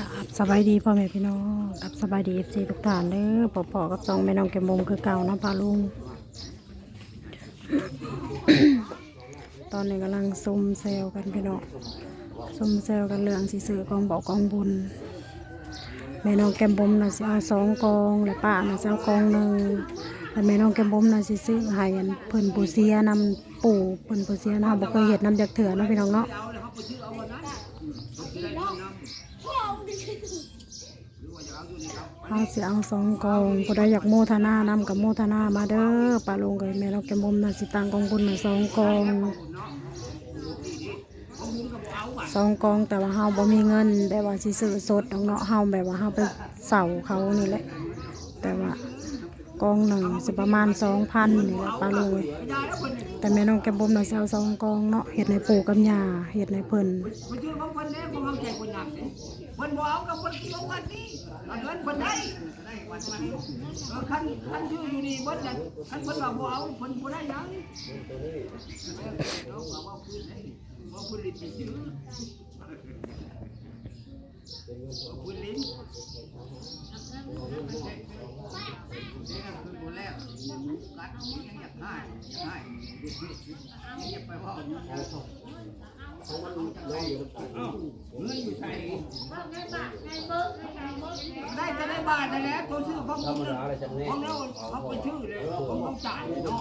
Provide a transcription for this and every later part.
กับสบายดีพ่อแม่พี่น้องกับสบายดีเอฟซีทุกท่านเด้อปอปอกับสองแม่น้องแกมบมคือเก่าเนาะปลาลุง ตอนนี้กำลังซุ่มเซลกันพี่น้องซุ่มเซลกันเรื่องสิซื้อกองบอกกองบุญแม่น้องแกมบมน่ะสิเอาสองกองและป้าน่ะสิเอากองหนึ่งและแม่น้องแกมบมน่ะสิซื้อให้อันเพิ่นปูเสียนำปู่เพิ่นปูเสียนำบ่เคยเฮ็ดนำจากเถื่อเนาะพี่น้องเนาะ เอาเสียงสองกองพอได้อยากโมทนานำกับโมทนามาเด้อปลาลงกับแม่เราแกมมน่ะสิตังกองบุญมาสองกองสองกองแต่ว่าเฮาบ่มีเงินแบบว่าสิซื้อสดดอกเนาะเฮาแบบว่าเฮาไปเสาเขานี่แหละแต่ว่า กองหนึ่งสิประมาณสองพันนี่แหละปลาลุยแต่แม่น้องแกบุมน่ะเอาสองกองเนาะเฮ็ดในปู่กับยาเฮ็ดในเพิ่นมันชื่อของคนนี้คนทำใจคนหนักเนี่ยคนบ่เอากับคนเกี่ยวกันนี่เอาเงินคนได้เออคันคันชื่ออยู่นี่เบิดเลยคันคนว่าบ่เอาคนบ่ได้ยังเราบอกว่าพื้นไหนว่าพื้นลิ้นชื่อพื้นลิ้นนะคือคนแรกกัดยังอยากได้อยาก ได้อยากไปว่าเงินอยู่ใส่ได้จะได้บาทนั่นแหละตัวชื่อของผมเนี่ยของเราเขาไปชื่อเลยผมต้องจ่ายเนาะ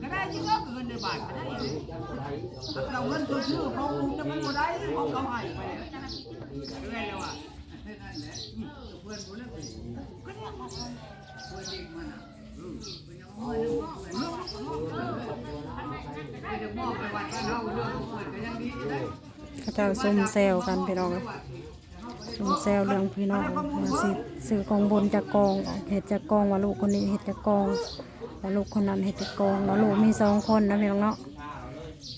ก็ได้ยิ่งก็เงินในบาทก็ได้เราเงินตัวชื่อของผมเนี่ยมันก็ได้ของเขาให้ไปเลยเรื่อยแล้วอะนั่นแหละเพื่อนคนนั้นก็เนี่ยเพื่อนเด็กมันอะ ก็เราเรื่องของเพื่อนก็ยังดีอยู่ได้เขาเจ้าซุ่มเซลกันพี่น้องซุ่มเซลเรื่องพี่น้องว่าสิซื้อกองบนจากกองเห็ดจากกองว่าลูกคนนี้เห็ดจากกองว่าลูกคนนั้นเห็ดจากกองว่าลูกมีสองคนนะพี่น้องเนาะ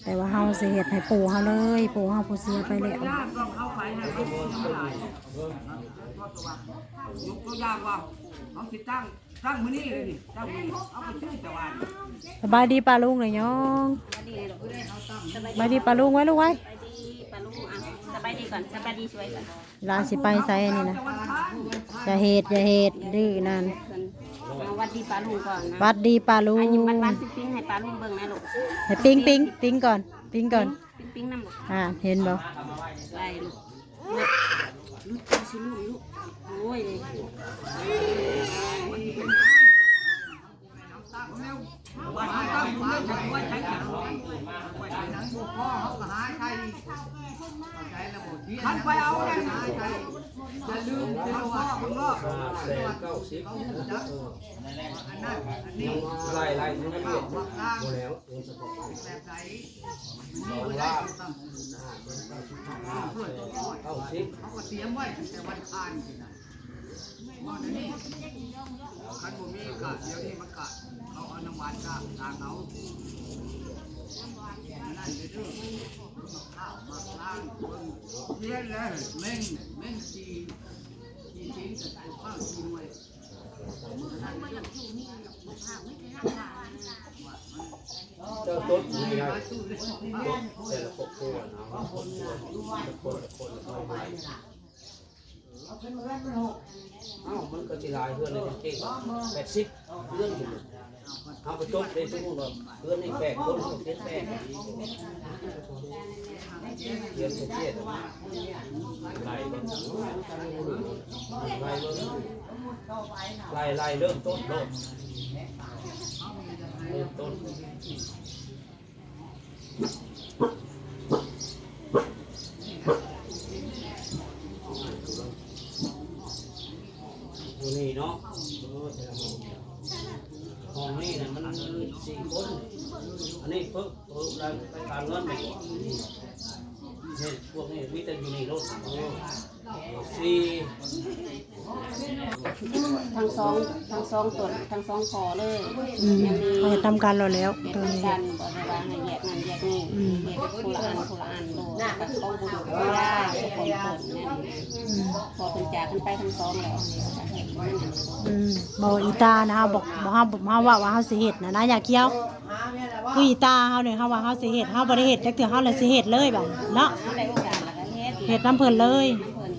แต่ว่าเฮาสิเห็ดให้ปู่เฮาเลย ปู่เฮาผู้เสียไปแล้ว ย่างก็เข้าไปนะเขาพูดยังไม่ได้ยกตัวอย่างว่าเขาติดตั้งตั้งมือนี่เลยนี่ตั้งมือนี่เอาไปชื่อตะวันสบายดีปลาลุงเลยน้องสบายดีปลาลุงไว้ลูกไว้สบายดีปลาลูกอะสบายดีก่อนสบายดีสวยก่อนหลานสิไปไสนี่นะตะวันค้างอย่าเห็ดอย่าเห็ดดื้อนั่นเพิ่นมาวัดดีปลาลูกก่อนนะวัดดีปลาลุอันงนี้มันวัดปิ้งๆให้ปลาลูกเบิ่งนะลูกให้ปิ้งปิ้งปิ้งก่อน ปิ้งก่อนปิ้งๆน้ำลูกอ่าเห็นบ่ไล่ลูก ลูกลูกเอาสิลูกลุกโอ้ยตั้งเร็ววันนี้ตั้งมือจะไว้ใช้อย่างไว้ใช้หนังบุกพ่อเขาหาใครท่านไปเอาเลยอา เอาพ่อคุณพ่ออันนั้นอันนี้ไล่ไล่ทุกเรื่องวักล่างแล้วแบบไหนมันมีไว้ได้ตั้งเพื่อนตัวน้อยเขาซิเขาก็เตรียมไว้แต่วันทานนี่นะนี้คันบ่มีกะเดี๋ยวนี้มันกะเขาเอาน้ำหวานกะทางเอานั่นเด้อข้าวมาล้างเบิ่งเลี้ยงเลยเม่งเม่งจีจีจีกับข้าวจีหน่วย เจ้าต้นไม่ได้ต้นแต่ละครอบครัวนะครอบครัวละคนละคนละคนละเอ้ามันก็จะลายเพื่อนเลยเก่งแปดสิบเรื่อนอยู่ เอาไปต้มในทุกคนเพื่อนนี่แปดคนเพื่อนแปดเรียนเทียดไล่ไล่ไล่ไล่เริ่มต้นเริ่มเริ่มต้น อยู่นี่เนาะห้องนี่นะมันสี่คน อันนี้เพิ่งเพิ่งได้ไปการเงินไปก่อนนี่พวก นี้มีแต่อยู่นี่รถสี่ทั้งสองทั้งสองตนทั้งสองคอเลยอืมยังมีเขาจะทำการเราแล้วตัวนี้ กันบ่ได้ว่าให้แยกนั่นแยกนี่เฮ็ดคนละอันคนละอันโลดกับกองบุญไม่ได้คนคนเนี่ยพอเพิ่นจากกันไปทั้งสองแล้วเฮ็ดมันนั่นอืมบอกอีตานะเฮาบอกบอกเฮาบอกเฮาว่าว่าเฮาสิเฮ็ดนะนะอย่าเกี่ยวคืออีตาเฮาเนี่ยเฮาว่าเฮาสิเฮ็ดเฮาบ่ได้เฮ็ดจักเทื่อเฮาเลยสิเฮ็ดเลยบัดเนาะเขาได้โอกาสแล้วก็ เฮ็ดเฮ็ดน้ำเพลินเลยเพิ่น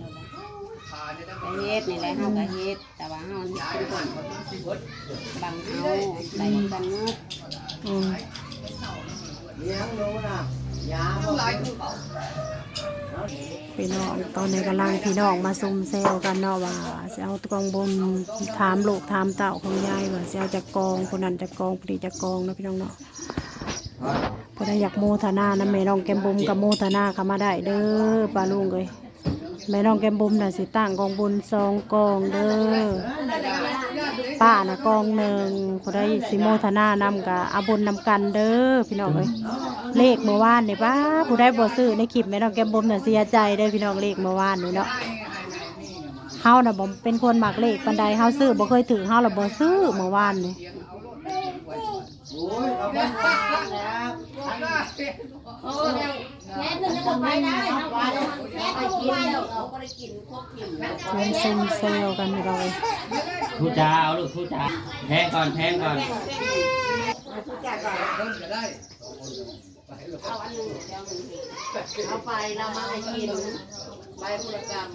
ไปเฮ็ดนี่แหละเฮาก็เฮ็ดแต่ว่าเฮาเฮ็ดเป็นคนบางเฮาใส่กันเนาะอืมเลี้ยงรู้นะยาบ่หลายคือเขาพี่น้องตอนนี้กำลังพี่น้องมาซุ่มเซลกันเนาะว่าสิเอากองบนถามลูกถามเต่าของยายว่าสิเอาจากองคนนั้นจากองผู้นี้จากกองเนาะพี่น้องเนาะ ผู้ใดอยากโมทนานะแม่น้องแก้มบุมกับโมทนาเข้ามาได้เด้อป้าลุงเอ้ยแม่น้องแก้มบุมน่ะสิตั้งกองบุญสองกองเด้อป้าน่ะกองหนึ่งผู้ใดสิโมทนานำกับอาบุญนำกันเด้อพี่น้องเอ้ยเลขเมื่อวานนี่ป้าผู้ได้บ่ซื้อในคลิปแม่น้องแก้มบุมน่ะเสียใจเด้อพี่น้องเลขเมื่อวานนี่เนาะเฮาน่ะบ่เป็นคนมักเลขปานใดเฮาซื้อบ่เคยถึงเฮาล่ะบ่ซื้อเมื่อวานนี่ โอ้ยเอาบ้านแล้วโอ้แค่นึงก็ไปได้เฮาไปแค่ก็ไปเอาบ่ได้กินครบกินแล้วเล่นซุ่มเซลกันพี่น้องเอ้ยทูจาเอาลูกทูจาแทงก่อนแทงก่อนเอาอันนึงเดี๋ยวนึงเอาไปเรามาให้กินใบพุรกรรม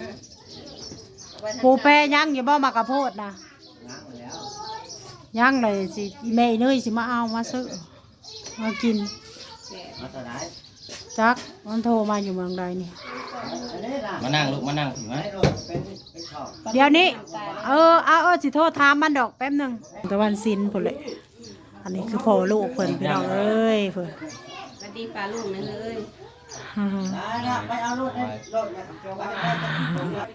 ปูแปยังอยู่บ่มากระโพดนะ ยังเลยสิอีแม่อีเนยสิมาเอามาซื้อมากินมาตอนไหนจักมันโทรมาอยู่เมืองใดนี่อันนี้ล่ะมานั่งลูกมานั่งถือไหมให้รถเป็นเป็นขอบเดี๋ยวนี้ เออเอาเออสิโทรถามมันดอกแป๊บหนึงตะวันซินพุ่นเลยอันนี้คือพ่อลูกเพิ่นพี่น้องเอ้ยเพิ่นสวัสดีปลาลูกนั่นเลยฮ่าฮ่า ได้ละไปเอารถให้รถมาจงไว้ได้ต้อง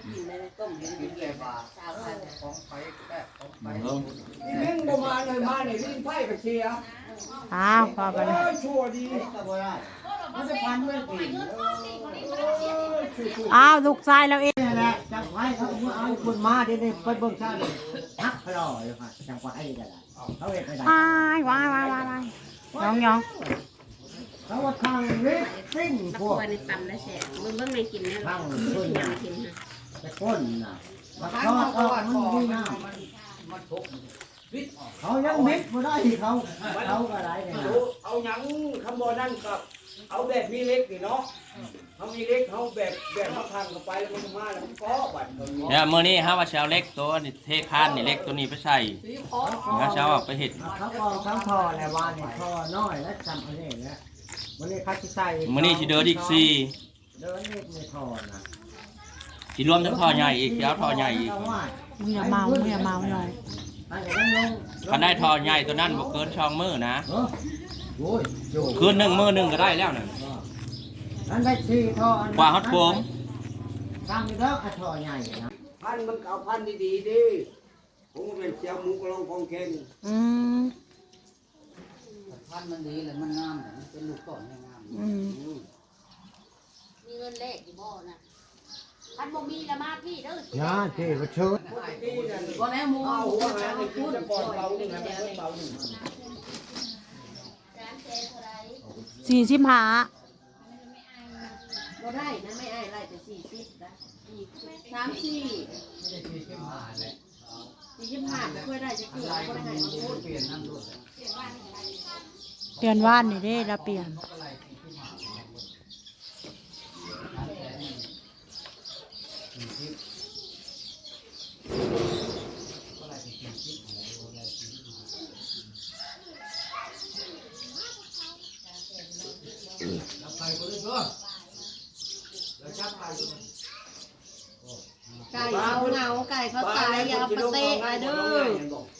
กินเลยต้มกินเลยบาทสาวพันของไปแป๊บของไปลงวิ่งบ่มาเลยมาเนี่ยวิ่งไฟไปเชียร์อ้าวพอไปเลยชั่วดีก็บ่ได้มันจะพันด้วยปีนอ้าวลูกชายเราเองนี่แหละจังไว้เขาเอาคนมาเดี๋ยวนี้ไปเบิ่งชาติฮักพลอยค่ะจังไว้ก็ได้เขาเฮ็ดไม่ได้ว้ายว้ายว้ายว้ายว้ายยองยอง เขาว่าทางเล็กซิ่งนักพควกรในตำและแสบมึงเบิ่งในกินนะกินยังกินฮะตะก้นน่ะแล้วก็ก็มันมีน้ำเขายังมิดบ่ได้เขาเขาก็ได้เนี่ยนะเอาหยังคำบอนั่นกับ เอาแบบมีเล็กนี่เนาะเขามีเล็กเขาแบบแบบเขาทางเข้าไปแล้วมันมาแล้วมันก็บัดตรงนี้เดี๋ยวมื้อนี้ฮะว่าสิเช้าเล็กตัวนี่เทคานนี่เล็กตัวนี้ไปใส่งั้นเช้าเอาไปเฮ็ดเขาก็ทั้งทอแหละว่าเนี่ยทอน้อยและจำเอาเนี่ยนะ วันนี้เขาสิใส่มื้อนี้สิเดินอีกสี่เดินอีกในทอนะสิรวมทั้งท่อใหญ่อีกสิเอาท่อใหญ่อีกมึงอย่าเมามึงอย่าเมาหน่อยอันนี้ลงคันได้ท่อใหญ่ตัวนั้นบ่เกินช่องมือนะเออโอ้ยโจ้คืนหนึงมื้อหนึงก็ได้แล้วนั่นอันได้สี่ทออันกว่าฮอดโฟม ทำอีกแล้วอันทอใหญ่นะพันมันเอาพันดีๆดิผมก็เป็นเสียวหมูกระลองกองเข่งอืม พันธุ์มันดีเลยมันงามเลยมันเป็นลูกต้นให้งามอืมมีเงินเลขอยู่บ่นะพันบ่มีละมาพี่เด้อยาเจ้าเชิญก็แล้วมูเอาหัวหาในคิดจะก่อนเบาหนึ่งให้มันเบาหนึ่งสี่สิบห้าบ่ได้นะไม่ไอ้ไรแต่สี่สิบนะสามสี่สี่สิบห้าไม่ค่อยได้จะเกลือก็ได้ให้มาพูดเปลี่ยนน้ำรถ เปลี่ยนว่านนี่เด้เราเปลี่ยน ไก่เอาเงาไก่เขาตายอย่าเอาไปเตะนะเด้อ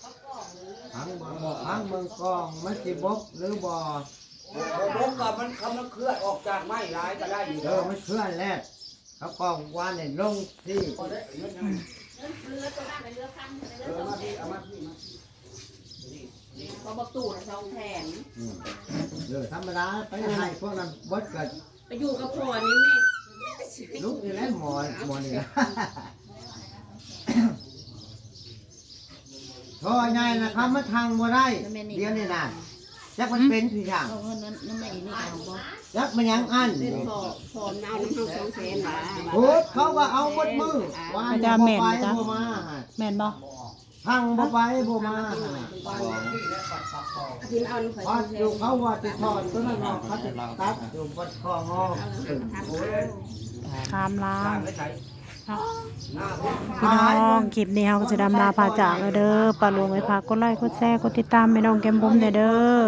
ทั้งเมืองทั้งเมืองกองมันสิบกหรือบ่บ่บกกับมันคำมันเคลื่อนออกจากไม้ร้ายก็ได้อยู่เอเด้ออมันเคลื่อนแล้วเขากองวานเนี่ยลงที่ก็บอกตู่นะช่องแทนอืมเออธรรมดาไปให้พวกนั้นบดกับไปอยู่กับพ่อนี่แม่ลูกนี่แหละหมอหมอนี่นะท่อใหญ่นะครับมันทางบ่ได้เดี๋ยวนี้นะจักมันเป็นทุกอย่างเอาเงินนั้นนั่นไม่อีนี่เอาบ่จักมันยังอันเป็นพ่อพ่อเอาน้ำห้องสองแสนนะโอ้เขาก็เอาบดมือวานบ่ไปบ่มาแม่นบ่พังบ่ไปบ่มากินเอาหน่อยพัดอยู่เขาว่าจะถอดตัวนั้นออกเขาจะตัดอยู่บนคองอตามลาทางไม่ใช่ เนาะพี่น้องคลิปนี้เขาก็สิดำลาพาจากแล้วเด้อปลาลุงไว้พากกดไลค์กดแชร์กดติดตามแม่น้องแก้มบุ้มเด้อเด้อ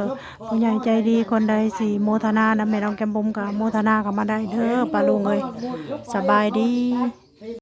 ผู้ใหญ่ใจดีคนใดสีโมทนานะแม่น้องแก้มบุ้มกับโมทนาก็มาได้เด้อปลาลุงเลยสบายดี